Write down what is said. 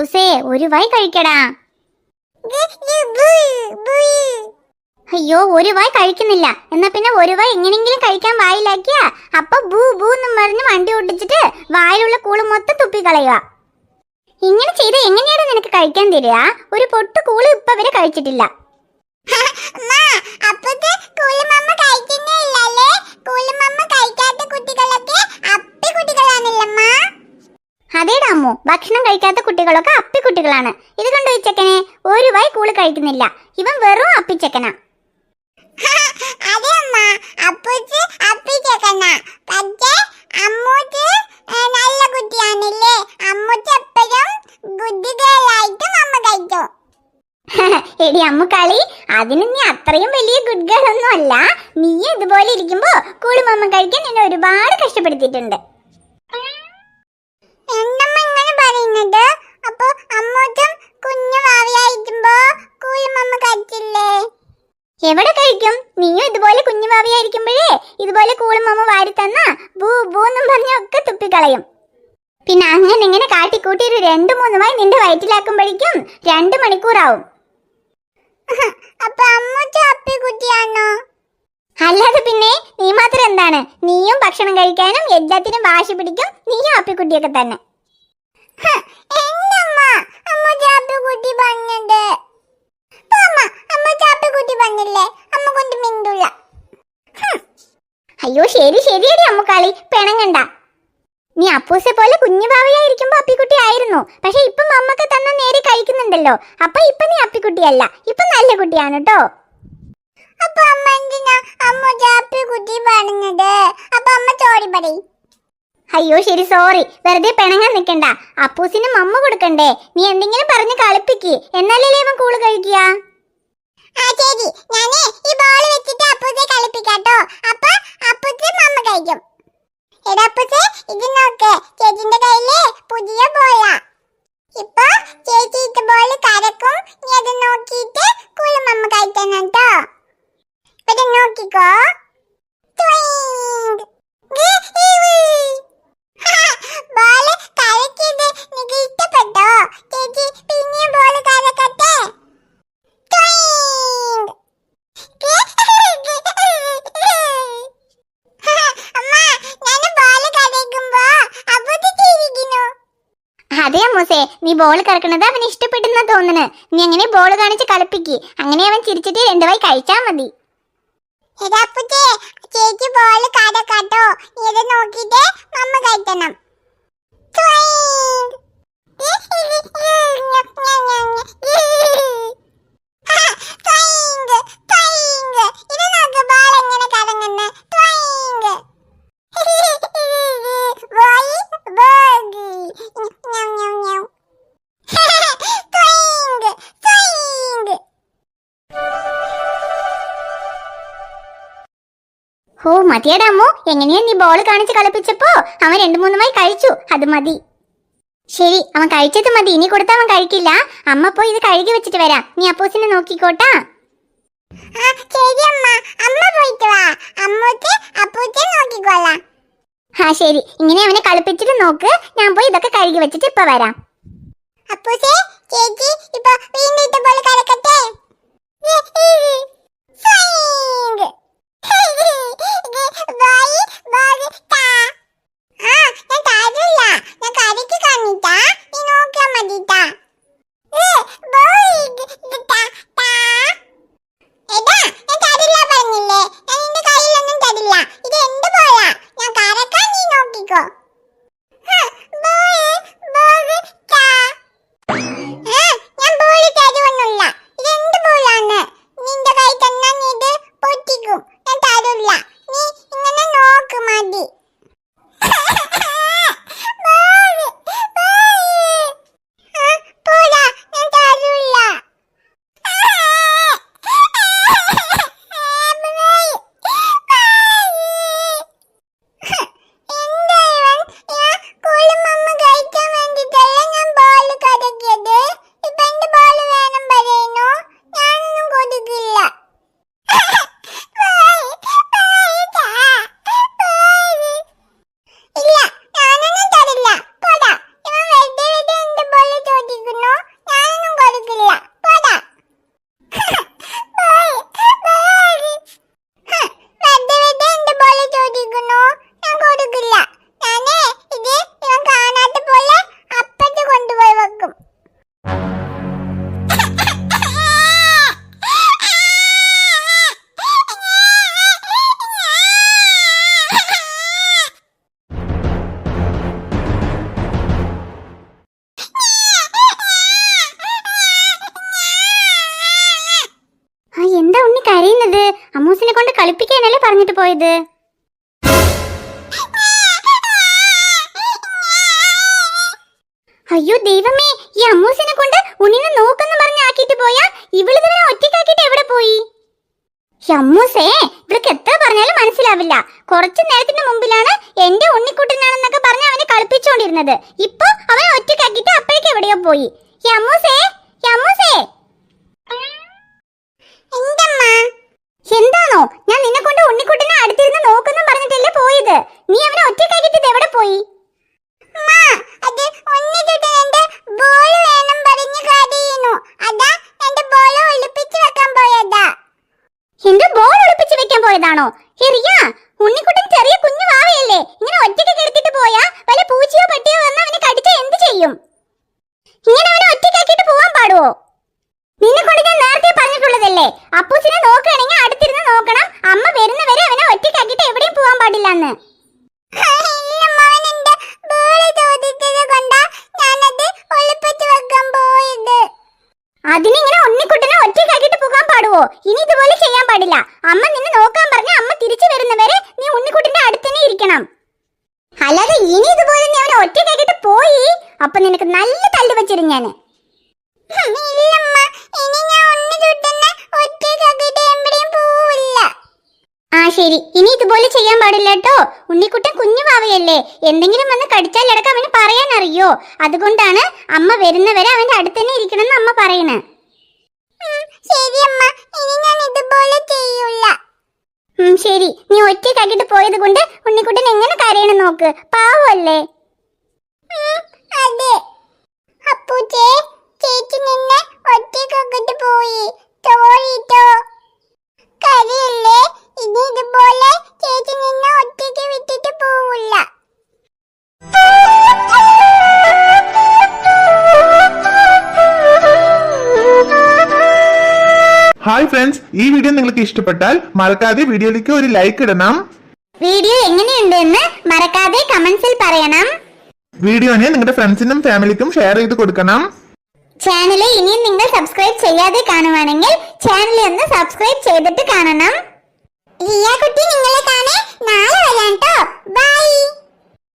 അപ്പൂസേ ഒരു വായ് കഴിക്കടാ. അയ്യോ ഒരു വായ് കഴിക്കുന്നില്ല. എന്നാ പിന്നെ ഒരു വായ് എങ്ങനെങ്കിലും കഴിക്കാൻ വായിലാക്കിയ? അപ്പൊ ബൂ ബൂ എന്നും പറഞ്ഞ് വണ്ടി ഓടിച്ചിട്ട് വായിലുള്ള കൂൾ മൊത്തം തുപ്പി തുപ്പിക്കളയുക. ഇങ്ങനെ ചെയ്ത് എങ്ങനെയാണ് നിനക്ക് കഴിക്കാൻ തരിക? ഒരു പൊട്ട് കൂൾ ഇപ്പൊ വരെ കഴിച്ചിട്ടില്ല അപ്പത്തെ കൂലുമമ്മ കഴിക്കുന്നേ ഇല്ലല്ലേ കൂലുമമ്മ കഴിക്കാത്ത കുട്ടികളൊക്കെ അപ്പി കുട്ടികളാണല്ലമ്മ അതേടാ അമ്മു. ഭക്ഷണം കഴിക്കാത്ത കുട്ടികളൊക്കെ അപ്പിക്കുട്ടികളാണ്. ഇത് കണ്ടോ ഈ ചെക്കനെ? ഒരു വൈ കൂൾ കഴിക്കുന്നില്ല. ഇവൻ വെറും അപ്പിച്ചെക്കനാ. നല്ല കുട്ടിയാണല്ലേ? അമ്മൂച്ച് എപ്പോഴും ഗുഡികളായിട്ടും അമ്മ കഴിച്ചു എടി അമ്മു കളി അതിന് നീ അത്രയും വലിയ ഗുഡ് ഗേൾ ഒന്നും അല്ല നീ ഇതുപോലെ ഇരിക്കുമ്പോ കൂളിമമ്മ കഴിക്കാൻ നിന്നെ ഒരുപാട് കഷ്ടപ്പെടുത്തിയിട്ടുണ്ട്. പറയുന്നത്? അപ്പൊ അമ്മൂച്ചും കുഞ്ഞു ഭാവിയായിരിക്കുമ്പോ കൂലിമമ്മ കഴിച്ചില്ലേ? എവിടെ കഴിക്കും? നീയും ഇതുപോലെ കുഞ്ഞു ഭാവിയായിരിക്കുമ്പോഴേ ഇതുപോലെ കൂളുമമ്മ വാരി തന്ന ബൂ ബൂ എന്നും പറഞ്ഞൊക്കെ തുപ്പിക്കളയും. പിന്നെ അങ്ങനെ ഇങ്ങനെ കാട്ടിക്കൂട്ടി ഒരു രണ്ടു മൂന്നുമായി നിന്റെ വയറ്റിലാക്കുമ്പോഴേക്കും രണ്ടു മണിക്കൂറാവും. അപ്പൊ പിന്നെ നീ എന്താണ് നീയും ഭക്ഷണം കഴിക്കാനും എല്ലാത്തിനും വാശി പിടിക്കും. നീയും അപ്പിക്കുട്ടിയൊക്കെ തന്നെ. അയ്യോ ശരി ശരിയടി അമ്മുക്കാളി. പിണങ്ങണ്ട. നീ അപ്പൂസെ പോലെ കുഞ്ഞു ഭാവിയായിരിക്കുമ്പോ അപ്പിക്കുട്ടി ആയിരുന്നു. പക്ഷെ ഇപ്പം അമ്മയ്ക്ക് തന്നെ നേരെ കഴിക്കുന്നുണ്ടല്ലോ. അപ്പൊ ഇപ്പൊ നീ അപ്പിക്കുട്ടിയല്ല. ഇപ്പൊ നല്ല കുട്ടിയാണ് കേട്ടോ അപ്പൊ അമ്മ എന്തിനാ? അമ്മ ചാപ്പി കുത്തി പറഞ്ഞത് അപ്പൊ അമ്മ ചോടി പറയും അയ്യോ ശരി സോറി വെറുതെ പിണങ്ങാൻ നിക്കണ്ട. അപ്പൂസിന് മമ്മ കൊടുക്കണ്ടേ. നീ എന്തെങ്കിലും പറഞ്ഞ് കളിപ്പിക്ക്. എന്നാലല്ലേ അവൻ കൂൾ കഴിക്കുക? ആ ശരി. ഞാനേ ഈ ബോൾ വെച്ചിട്ട് കളിപ്പിക്കാട്ടോ. അപ്പൊ അപ്പൂത്തെ മമ്മ കഴിക്കും. എടാ ഇത് നോക്ക്. ചേച്ചിന്റെ കയ്യിൽ പുതിയ ബോളാ ഇപ്പൊ ചേച്ചി കരക്കും. നീ അത് നോക്കിയിട്ട് കൂൾ മമ്മ കഴിക്കണം കേട്ടോ. ഇവിടെ നോക്കിക്കോ. ട്വിങ്. മൂസേ നീ ബോൾ കറക്കണത് അവന് ഇഷ്ടപ്പെടുന്ന തോന്നുന്നു നീ അങ്ങനെ ബോൾ കാണിച്ച് കളിപ്പിക്ക്. അങ്ങനെ അവൻ ചിരിച്ചിട്ട് രണ്ടുവായി കഴിച്ചാൽ മതി. അപ്പൂച്ചേ ചേച്ചി ബോൾ കട കട്ടോ ഇത് നോക്കിട്ട് മമ്മ കഴിക്കണം ട്വിങ്. ഓ മതിയടാ അമ്മു. എങ്ങനെയാ നീ ബോൾ കാണിച്ച് കളിപ്പിച്ചപ്പോ? അവൻ രണ്ടു മൂന്നുമായി കഴിച്ചു. അത് മതി. ശരി അവൻ കഴിച്ചത് മതി. ഇനി കൊടുത്താൽ അവൻ കഴിക്കില്ല. അമ്മ പോയി ഇത് കഴുകി വെച്ചിട്ട് വരാം. നീ അപ്പൂസിനെ നോക്കിക്കോട്ടാ. ശരി അമ്മ. അമ്മ പോയിട്ട് വാ. അമ്മൂച്ച് അപ്പൂച്ചെ നോക്കിക്കോളാം. ആ ശരി. ഇങ്ങനെ അവനെ കളിപ്പിച്ചിട്ട് നോക്ക്. ഞാൻ പോയി ഇതൊക്കെ കഴുകി വെച്ചിട്ട് ഇപ്പൊ വരാം. അപ്പൂസേ ചേച്ചി ഇപ്പൊ വീണ്ടും കലക്കട്ടെ. ബോയ്, ബോയ്, താ. ആ, ഞാൻ തരില്ല. ഞാൻ കരയ്ക്ക് കാണിട്ടാ. നീ നോക്കിയാ കരയുന്നത് അമ്മൂസിനെ കൊണ്ട് കളിപ്പിക്കാനല്ലേ പറഞ്ഞിട്ട് പോയത്? അയ്യോ ദൈവമേ ഈ അമ്മൂസിനെ കൊണ്ട് ഉണ്ണിനെ നോക്കെന്ന് പറഞ്ഞ് ആക്കിട്ട് പോയാ ഇവളിതിനെ ഒറ്റക്കാക്കിട്ട് എവിടെ പോയി? അമ്മൂസേ ഇവൾക്ക് എത്ര പറഞ്ഞാലും മനസ്സിലാവില്ല. കുറച്ചു നേരത്തിന് മുമ്പിലാണ് എന്റെ ഉണ്ണിക്കുട്ടനാണെന്നൊക്കെ പറഞ്ഞ് അവനെ കളിപ്പിച്ചുകൊണ്ടിരുന്നത് ഇപ്പൊ അവനെ ഒറ്റക്കാക്കിട്ട് അപ്പോഴേക്ക് എവിടെയോ പോയി. അമ്മൂസേ അമ്മൂസേ! എന്താണോ? ഞാൻ നിന്നെ കൊണ്ട് ഉണ്ണിക്കുട്ടനെ അടുത്തിരുന്ന് നോക്കുന്നു പറഞ്ഞിട്ടല്ലേ പോയത്. നീ അവനെ ഒറ്റയ്ക്കാക്കിയിട്ട് ഇത് എവിടെ പോയി? എന്റെ ബോൾ ഒളിപ്പിച്ച് വെക്കാൻ പോയതാണോ? എറിയ ഉണ്ണിക്കുട്ടൻ ചെറിയ കുഞ്ഞു വാവയല്ലേ. ഇങ്ങനെ ഒറ്റയ്ക്ക് പോയാ വല്ല പൂച്ചയോ പട്ടിയോ വന്ന് അവനെ കടിച്ചാ എന്ത് ചെയ്യും? ഇങ്ങനെ അവനെ ഒറ്റയ്ക്കാക്കിയിട്ട് പോവാൻ പാടുവോ? നിന്നെ കൊണ്ട് ഞാൻ നേരത്തെ പറഞ്ഞിട്ടുള്ളതല്ലേ? അപ്പൂസിനെ നോക്കുകയാണെങ്കിൽ അടുത്തിരുന്ന് നോക്കണം. അമ്മ വരുന്നവരെ അവനെ ഒറ്റയ്ക്കാക്കിയിട്ട് എവിടെയും പോവാൻ പാടില്ലെന്ന്. അതിനിങ്ങനെ ഉണ്ണിക്കുട്ടനെ ഒറ്റയ്ക്കാക്കിയിട്ട് പോകാൻ പാടുവോ? ഇനി ഇതുപോലെ ചെയ്യാൻ പാടില്ല. അമ്മ നിന്നെ നോക്കാൻ പറഞ്ഞ അമ്മ തിരിച്ചു വരുന്നവരെ നീ ഉണ്ണിക്കുട്ടന്റെ അടുത്ത് തന്നെ ഇരിക്കണം. അല്ലാതെ ഇനി ഇതുപോലെ നീ അവനെ ഒറ്റയ്ക്കാക്കിയിട്ട് പോയി? അപ്പൊ നിനക്ക് നല്ല തല്ല് വെച്ചിരും ഞാൻ ഇല്ലമ്മ ഇനി ഞാൻ ഒന്ന് തൊട്ടെന്നെ ഒറ്റയ്ക്കാക്കിയിട്ട് എവിടെയും പോവില്ല ആ ശരി. ഇനി ഇതുപോലെ ചെയ്യാൻ പാടില്ല കേട്ടോ. ഉണ്ണിക്കുട്ടൻ കുഞ്ഞു പാവയല്ലേ എന്തെങ്കിലും വന്ന് കടിച്ചാലടക്കം അവന് പറയാൻ അറിയോ അതുകൊണ്ടാണ് അമ്മ വരുന്നവരെ അവന്റെ അടുത്ത് തന്നെ ഇരിക്കണം എന്ന് അമ്മ പറയണേ. ശരി ശരിയമ്മ ഇനി ഞാൻ ഇതുപോലെ ചെയ്യൂല. ശരി. നീ പോയത് കൊണ്ട് ഉണ്ണിക്കുട്ടൻ എങ്ങനെ കരയണം നോക്ക്. പാവല്ലേ. അതെ. അപ്പൂച്ചേ ചേച്ചി നിന്നെ പോയി. കരിയല്ലേ? ഇനി ഇതുപോലെ ചേച്ചി നിന്നെ ഒറ്റയ്ക്ക് വിട്ടിട്ട് പോവില്ല. ഹായ് ഫ്രണ്ട്സ് ഈ വീഡിയോ നിങ്ങൾക്ക് ഇഷ്ടപ്പെട്ടാൽ മറക്കാതെ വീഡിയോയിലേക്ക് ഒരു ലൈക്ക് ഇടണം. വീഡിയോ എങ്ങനെയുണ്ട് എന്ന് മറക്കാതെ കമന്റ്സിൽ പറയണം. വീഡിയോനെ നിങ്ങളുടെ ഫ്രണ്ട്സിനും ഫാമിലിക്കും ഷെയർ ചെയ്ത് കൊടുക്കണം. ചാനൽ ഇനിയും നിങ്ങൾ സബ്സ്ക്രൈബ് ചെയ്യാതെ കാണുവാണെങ്കിൽ ചാനൽ ഒന്ന് സബ്സ്ക്രൈബ് ചെയ്തിട്ട് കാണണം. റിയ കുട്ടി നിങ്ങളെ കാണേ നാളെ വരാം കേട്ടോ ബൈ